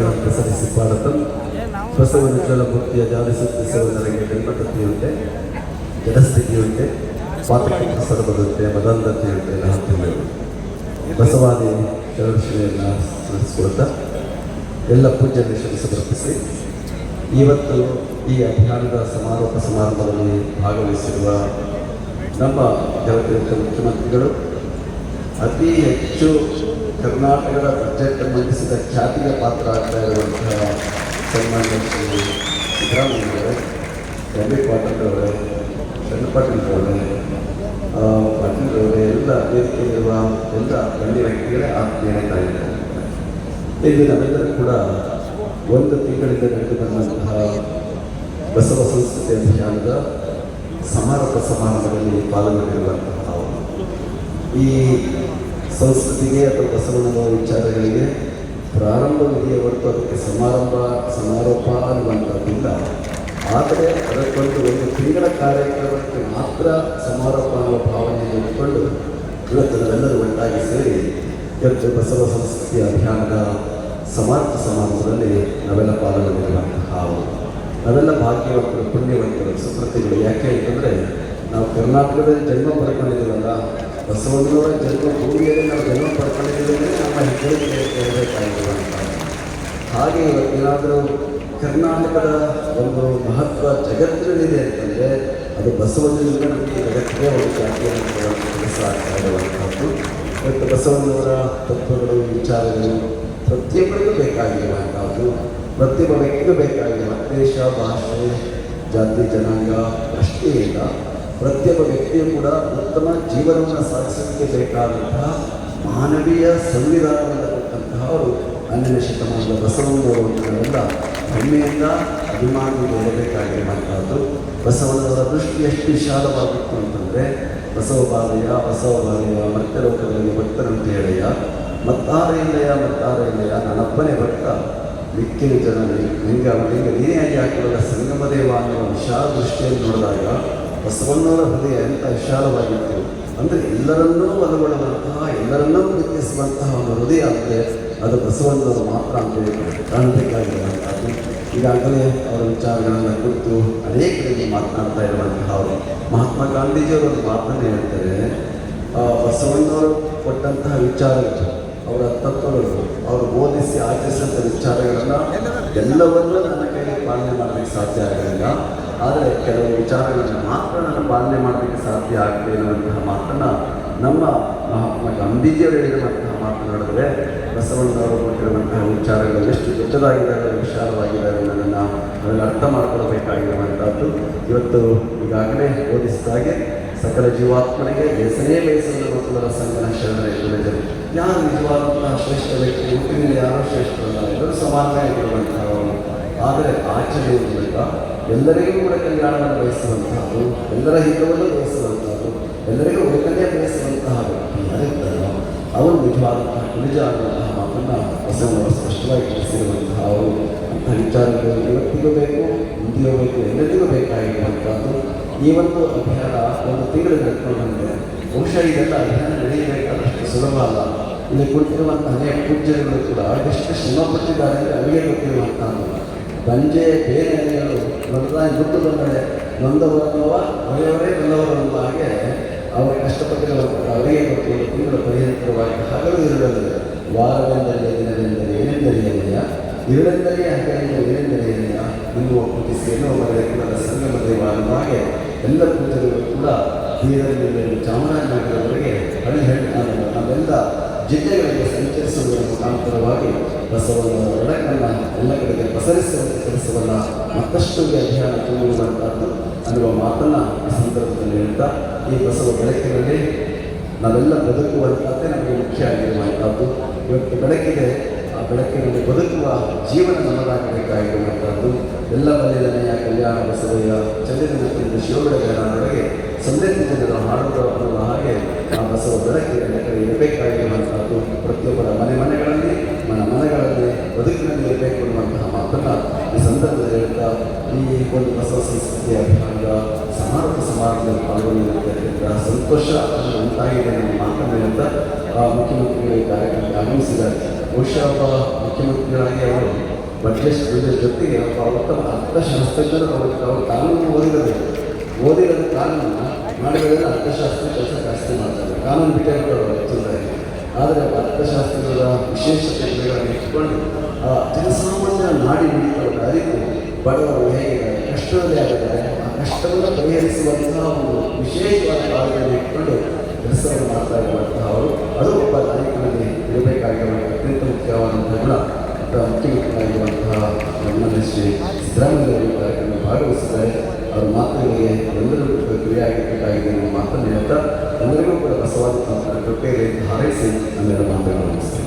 ಪ್ರಸರಿಸಿ ಭಾರತಂ ಬಸವನ ಮೂರ್ತಿಯ ಜಾಲಿಸುತ್ತಿಸುವುದರಿಗೆ ಜನ್ಮತತ್ತೆಯುಂಟೆ ಜಡಸ್ಥಿತಿಯುಂಟೆ ಪಾತಕ ಸರ್ವದಂತೆ ಎಲ್ಲ ಹತ್ತಿರ ಬಸವಾದಿ ಚಳವಳಿಯನ್ನು ಸ್ಮರಿಸಿಕೊಳ್ತಾ ಎಲ್ಲ ಶ್ರಮ ಸಮರ್ಪಿಸಿ ಇವತ್ತು ಈ ಅಭಿಯಾನದ ಸಮಾರೋಪ ಸಮಾರಂಭದಲ್ಲಿ ಭಾಗವಹಿಸಿರುವ ನಮ್ಮ ಜಗತ್ತಿನ ಮುಖ್ಯಮಂತ್ರಿಗಳು, ಅತಿ ಹೆಚ್ಚು ಕರ್ನಾಟಕದ ಬಜೆಟ್ ಮಂಡಿಸಿದ ಖ್ಯಾತಿಯ ಪಾತ್ರ ಆಗ್ತಾ ಇರುವಂತಹ ಸನ್ಮಾನ್ಯ ಶ್ರೀ ಸಿದ್ದರಾಮಯ್ಯವರೇ, ಎಂ. ಎ. ಪಾಟೀಲ್ ಅವರೇ ಚಂದ್ರ ಪಾಟೀಲ್ ಅವರೇ ಪಾಟೀಲ್ ಅವರೇ ಎಲ್ಲ ವೇದಿಕೆಯಲ್ಲಿರುವ ಎಲ್ಲ ಗಣ್ಯ ವ್ಯಕ್ತಿಗಳೇ ಆತ್ಮೀಯರೇ ಇದ್ದಾರೆ. ಇಲ್ಲಿ ನಾವೆಲ್ಲರೂ ಕೂಡ ಒಂದು ತಿಂಗಳಿಂದ ನಡೆದು ಬಂದಂತಹ ಬಸವ ಸಂಸ್ಕೃತಿ ಅಭಿಯಾನದ ಸಮಾರೋಪ ಸಮಾರಂಭದಲ್ಲಿ ಪಾಲ್ಗೊಂಡಿರುವಂತಹ ಈ ಸಂಸ್ಕೃತಿಗೆ ಅಥವಾ ಬಸವಣ್ಣನ ವಿಚಾರಗಳಿಗೆ ಪ್ರಾರಂಭವಿದೆಯೇ ಹೊರತು ಅದಕ್ಕೆ ಸಮಾರಂಭ, ಸಮಾರೋಪ ಅನ್ನುವಂಥದ್ದಿಲ್ಲ. ಆದರೆ ಅದಕ್ಕೊಂದು ಒಂದು ತಿಂಗಳ ಕಾರ್ಯಕ್ರಮಕ್ಕೆ ಮಾತ್ರ ಸಮಾರೋಪ ಅನ್ನುವ ಭಾವನೆ ಇಟ್ಟುಕೊಂಡು ಇವತ್ತು ನಾವೆಲ್ಲರೂ ಒಟ್ಟಾಗಿ ಸೇರಿ ಇವತ್ತು ಬಸವ ಸಂಸ್ಕೃತಿ ಅಭಿಯಾನದ ಸಮಾರ್ಥ ಸಮಾರಂಭದಲ್ಲಿ ನಾವೆಲ್ಲ ಪಾಲ್ಗೊಂಡಿರುವಂತಹ ನಾವೆಲ್ಲ ಭಾಗ್ಯವಂತರು, ಪುಣ್ಯವಂತರು ಸುಪ್ರತಿಗಳು ಯಾಕೆ ಅಂತಂದರೆ ನಾವು ಕರ್ನಾಟಕದಲ್ಲಿ ಜನ್ಮ ಪಡ್ಕೊಂಡಿದ್ದೀವಲ್ಲ, ಬಸವಣ್ಣನವರ ಜನ್ಮ ಭೂಮಿಯಲ್ಲಿ ನಾವು ಜನ್ಮ ಪಡ್ಕೊಂಡಿದ್ದೀವಿ ನಮ್ಮ ಹೆಗ್ಗಳಿಕೆ ಇರಬೇಕಾಗಿರುವಂಥ ಹಾಗೆ ಏನಾದರೂ ಕರ್ನಾಟಕದ ಒಂದು ಮಹತ್ವ ಜಗತ್ತಿನಲ್ಲಿದೆ ಅಂತಂದರೆ ಅದು ಬಸವಣ್ಣನಿಂದ ನಮಗೆ ಜಗತ್ತಿಗೆ ಒಂದು ಜಾತಿಯನ್ನು ಕೆಲಸ ಆಗ್ತಾ ಇರುವಂಥದ್ದು ಮತ್ತು ಬಸವಣ್ಣನವರ ತತ್ವಗಳು, ವಿಚಾರಗಳು ಪ್ರತಿಯೊಬ್ಬರಿಗೂ ಬೇಕಾಗಿರುವಂಥದ್ದು ಪ್ರತಿಯೊಬ್ಬ ವ್ಯಕ್ತಿಗೂ ಬೇಕಾಗಿರುವ ದೇಶ, ಭಾಷೆ, ಜಾತಿ, ಜನಾಂಗ ಅಷ್ಟೇ ಇಲ್ಲ. ಪ್ರತಿಯೊಬ್ಬ ವ್ಯಕ್ತಿಯು ಕೂಡ ಉತ್ತಮ ಜೀವನವನ್ನು ಸಾಧಿಸೋದಕ್ಕೆ ಬೇಕಾದಂತಹ ಮಾನವೀಯ ಕೊಟ್ಟಂತಹ ಅವರು ಹನ್ನೆರಡನೇ ಶತಮಾನದ ಬಸವಣ್ಣನವರು ನಾವೆಲ್ಲ ಹೆಮ್ಮೆಯಿಂದ ಅಭಿಮಾನದಿಂದ ಇರಬೇಕಾಗಿರುವಂತಹದ್ದು ಬಸವಣ್ಣವರ ದೃಷ್ಟಿ ಎಷ್ಟು ವಿಶಾಲವಾಗಿತ್ತು ಅಂತಂದರೆ, ಬಸವ ಬಾಲಯ್ಯ ಬಸವ ಬಾಲಯ್ಯ ಮತ್ತೆ ಭಕ್ತರಂತ ಹೇಳಯ್ಯ, ಮತ್ತಾರ ಇಲ್ಲಯ್ಯ ಮತ್ತಾರ ಇಲ್ಲಯ್ಯ, ನನ್ನಪ್ಪನೇ ಭಕ್ತ. ಮಿಕ್ಕಿನ ಜನ ಲಿಂಗ ಲಿಂಗ ಆಗಿ ಹಾಕಿರುವ ಸಂಗಮ ದೇವ ಅನ್ನುವ ವಿಶಾಲ ದೃಷ್ಟಿಯನ್ನು ನೋಡಿದಾಗ ಬಸವಣ್ಣವರ ಹೃದಯ ಎಂಥ ವಿಶಾಲವಾಗಿತ್ತು. ಅಂದರೆ ಎಲ್ಲರನ್ನೂ ಒಳಗೊಳ್ಳುವಂತಹ ಎಲ್ಲರನ್ನೂ ಪ್ರೀತಿಸುವಂತಹ ಒಂದು ಹೃದಯ ಅಂದರೆ ಅದು ಬಸವಣ್ಣವರು ಮಾತ್ರ ಅಂತ ಕಾಣಬೇಕಾಗಿರುವಂಥದ್ದು ಈಗಾಗಲೇ ಅವರ ವಿಚಾರಗಳನ್ನು ಕುರಿತು ಅನೇಕ ರೀತಿ ಮಾತನಾಡ್ತಾ ಇರುವಂತಹ ಅವರು ಮಹಾತ್ಮ ಗಾಂಧೀಜಿಯವರು ಒಂದು ಮಾತನ್ನು ಹೇಳ್ತಾರೆ. ಬಸವಣ್ಣವರು ಕೊಟ್ಟಂತಹ ವಿಚಾರಗಳು, ಅವರ ತತ್ವಗಳು, ಅವರು ಬೋಧಿಸಿ ಆಚರಿಸಿದಂಥ ವಿಚಾರಗಳನ್ನು ಎಲ್ಲವನ್ನೂ ನನ್ನ ಕೈಗೆ ಪಾಲನೆ ಮಾಡಲಿಕ್ಕೆ ಸಾಧ್ಯ ಆಗಲಿಲ್ಲ. ಆದರೆ ಕೆಲವು ವಿಚಾರಗಳನ್ನು ಮಾತ್ರ ನಾನು ಪಾಲನೆ ಮಾಡಲಿಕ್ಕೆ ಸಾಧ್ಯ ಆಗಲಿ ಅನ್ನುವಂತಹ ಮಾತನ್ನು ನಮ್ಮ ಗಾಂಧೀಜಿಯವರು ಹೇಳಿರುವಂತಹ ಮಾತನಾಡಿದರೆ ಬಸವಣ್ಣವರು ಕೊಟ್ಟಿರುವಂತಹ ವಿಚಾರಗಳು ಎಷ್ಟು ದೊಡ್ಡದಾಗಿದ್ದಾವೆ ವಿಶಾಲವಾಗಿದ್ದಾವೆ ಅನ್ನೋದನ್ನು ಅದನ್ನು ಅರ್ಥ ಮಾಡ್ಕೊಳ್ಬೇಕಾಗಿರುವಂಥದ್ದು ಇವತ್ತು ಈಗಾಗಲೇ ಬೋಧಿಸಿದಾಗೆ ಸಕಲ ಜೀವಾತ್ಮನಿಗೆ ಬೇಸನೇ ಬೇಸರದ ಮಕ್ಕಳ ಸಂಗನ ಶರಣರ ಎದುರಿದರು ಯಾರು ನಿಜವಾದಂತಹ ಶ್ರೇಷ್ಠ ವ್ಯಕ್ತಿ ಹುಟ್ಟಿನಲ್ಲಿ ಯಾರೋ ಶ್ರೇಷ್ಠರಲ್ಲ ಎಲ್ಲರೂ ಸಮಾನವಾಗಿರುವಂತಹ ಆದರೆ ಆಚರಣೆಯ ಮೂಲಕ ಎಲ್ಲರಿಗೂ ಕೂಡ ಕಲ್ಯಾಣವನ್ನು ಬಯಸುವಂತಹದ್ದು, ಎಲ್ಲರ ಹಿತವನ್ನು ಬಯಸುವಂತಹದ್ದು, ಎಲ್ಲರಿಗೂ ಒಳ್ಳೆಯ ಯಾರಿದ್ದಾರೋ ನಿಜವಾದಂತಹ ನಿಜ ಅನ್ನುವಂತಹ ಮಾತನ್ನು ಬಸವಣ್ಣವರು ಸ್ಪಷ್ಟವಾಗಿ ತಿಳಿಸಿರುವಂತಹ ಅವರು ಅಂತಹ ವಿಚಾರಗಳು ಇವತ್ತಿಗೂ ಬೇಕು ಮುಂದೆಯೂ ಬೇಕು, ಎಲ್ಲರಿಗೂ ಬೇಕಾಗಿರುವಂಥದ್ದು ಈ ಒಂದು ಅಭಿಯಾನ ಒಂದು ತಿಂಗಳು ನಡ್ಕೊಂಡು ಬಂದಿದೆ. ಬಹುಶಃ ಇದೆಲ್ಲ ಅಭಿಯಾನ ನಡೆಯಬೇಕಾದಷ್ಟು ಸುಲಭ ಅಲ್ಲ. ಇಲ್ಲಿ ಕುಳಿತಿರುವಂಥ ಅನೇಕ ಪೂಜ್ಯರುಗಳು ಕೂಡ ಎಷ್ಟು ಶ್ರಮಪಟ್ಟಿದ್ದಾರೆ ಅಂದರೆ ಅವರಿಗೆ ಗೊತ್ತಿರುವಂಥದ್ದು. ಗಂಜೆ ಬೇರೆ ನೊಂದಾಗಿ ದುಡ್ಡು ಬಂದರೆ ನೊಂದವರನ್ನವ ಒಳ್ಳೆಯವರೇ ನೊಂದವರು ಅನ್ನುವ ಹಾಗೆ ಅವರು ಕಷ್ಟಪಟ್ಟಿರುವಂಥ ಅವರಿಗೆ ಗೊತ್ತು ತಿಂಗಳು ಪರಿಹರಿತವಾಗಿ ಇರುಳೆಂದರೆ ಅಂತ ಏನೆಂದರೆ ಏನೆಯ ನೀವು ಪೂಜಿಸಿ ಏನೋ ಬರೆದ ಕೂಡ ಸಂಗಮ ಹಾಗೆ ಎಲ್ಲ ಪೂಜೆಗಳು ಕೂಡ ಬೀದರ್ನಲ್ಲಿ ಚಾಮರಾಜನಗರವರೆಗೆ ಹಳ್ಳಿ ಹೇಳ್ತಾನೆ ನಾವೆಲ್ಲ ಜಿಲ್ಲೆಗಳಿಗೆ ಸಂಚರಿಸುವುದರ ಮುಖಾಂತರವಾಗಿ ಬಸವನ ಬೆಳಕನ್ನು ಎಲ್ಲ ಕಡೆಗೆ ಪಸರಿಸುವ ಕೆಲಸವನ್ನು ಮತ್ತಷ್ಟು ಅಧ್ಯಯನ ತುಂಬುವಂತಹದ್ದು ಅನ್ನುವ ಮಾತನ್ನು ಈ ಸಂದರ್ಭದಲ್ಲಿ ಹೇಳ್ತಾ ಈ ಬಸವ ಬೆಳಕಿನಲ್ಲಿ ನಾವೆಲ್ಲ ಬದುಕುವಂಥದ್ದೇ ನಮಗೆ ಮುಖ್ಯ ಆಗಿರುವಂಥದ್ದು ಇವತ್ತು ಬೆಳಕಿದೆ. ಆ ಬೆಳಕಿನಲ್ಲಿ ಬದುಕುವ ಜೀವನ ನಮ್ಮದಾಗಬೇಕಾಗಿರುವಂಥದ್ದು ಎಲ್ಲ ಬಲಿದನೆಯ ಕಲ್ಯಾಣ ಬಸವಯ್ಯ ಚಂದ್ರನಿಂದ ಶಿವಬೆಳಗಾರರಿಗೆ ಸಂದೇಶ ಜನರ ಹಾಡುಗಳು ಅನ್ನುವ ಹಾಗೆ ಆ ಬಸವ ಬೆಳಕಿನ ಕಡೆ ಇರಬೇಕಾಗಿರುವಂಥದ್ದು ಪ್ರತಿಯೊಬ್ಬರ ಮನೆ ಮನೆಗಳಲ್ಲಿ, ಮನ ಮನೆಗಳಲ್ಲಿ ಬದುಕಿನಲ್ಲಿ ಇರಬೇಕು ಅನ್ನುವಂತಹ ಮಾತನ್ನು ಈ ಸಂದರ್ಭದಲ್ಲಿ ಹೇಳ್ತಾ, ಈ ಒಂದು ಬಸವ ಸಂಸ್ಕೃತಿಯ ಅಭಿಮಾನದ ಸಮಾರೋಪ ಸಮಾರಂಭದಲ್ಲಿ ಪಾಲ್ಗೊಂಡಿರುವುದರಿಂದ ಸಂತೋಷ ಉಂಟಾಗಿದೆ ನಮ್ಮ ಮಾತನ್ನು ಹೇಳ್ತಾ, ಆ ಮುಖ್ಯಮಂತ್ರಿಗಳು ಕಾರ್ಯಕ್ರಮಕ್ಕೆ ಆಗಮಿಸಿದ್ದಾರೆ. ಬಹುಶಃ ಒಬ್ಬ ಮುಖ್ಯಮಂತ್ರಿಗಳಾಗಿ ಅವರು ಬಟ್ಲೇಶ್ವರ ಜೊತೆಗೆ ಒಬ್ಬ ಉತ್ತಮ ಅರ್ಥಶಾಸ್ತ್ರಜ್ಞರು ಅವರು ಅವರು ಕಾನೂನು ಓದಿರಬೇಕು ಓದಿರೋದು ಕಾನೂನನ್ನ ಮಾಡಿರೋದನ್ನ ಅರ್ಥಶಾಸ್ತ್ರ ಕೆಲಸ ಜಾಸ್ತಿ ಮಾಡ್ತಾರೆ. ಕಾನೂನು ಬಿಟ್ಟಿರೋದು ತೊಂದರೆ ಆದರೆ ಅರ್ಥಶಾಸ್ತ್ರದ ವಿಶೇಷತೆಗಳನ್ನು ಇಟ್ಕೊಂಡು, ಆ ಜನಸಾಮಾನ್ಯ ನಾಡಿ ನುಡಿಗಳನ್ನು ಅರಿತು ಬಡವರು ಹೇಗಿದ್ದಾರೆ, ಕಷ್ಟದಲ್ಲಿ ಆಗಿದ್ದಾರೆ, ಆ ಕಷ್ಟವನ್ನು ಪರಿಹರಿಸುವಂತಹ ಒಂದು ವಿಶೇಷವಾದ ಕಾರ್ಯವನ್ನು ಇಟ್ಕೊಂಡು ಕೆಲಸವನ್ನು ಮಾಡ್ತಾ ಇರುವಂತಹ ಅವರು ಅದು ಒಬ್ಬ ನಾಯಕನಲ್ಲಿ ಇರಬೇಕಾಗಿರುವ ಅತ್ಯಂತ ಮುಖ್ಯವಾದಂತಹ ಗುಣ ನಮ್ಮಲ್ಲಿ ಶ್ರೀ ಸಿದ್ದರಾಮಯ್ಯ ಕಾರ್ಯಕ್ರಮ ಭಾಗವಹಿಸಿದ್ದಾರೆ ಅವರ ಮಾತುಗಳಿಗೆ ಎಲ್ಲರೂ ಕೂಡ ಕ್ರಿಯೆಯಾಗಬೇಕಾಗಿದೆ ಅನ್ನೋ ಮಾತನ್ನು ಹೇಳ್ತಾ ಎಲ್ಲರಿಗೂ ಕೂಡ ಬಸವಾದ ಕೃಪೆಯಲ್ಲಿ ಹಾರೈಸಿ ನಮ್ಮೆಲ್ಲ ಮಾತುಗಳು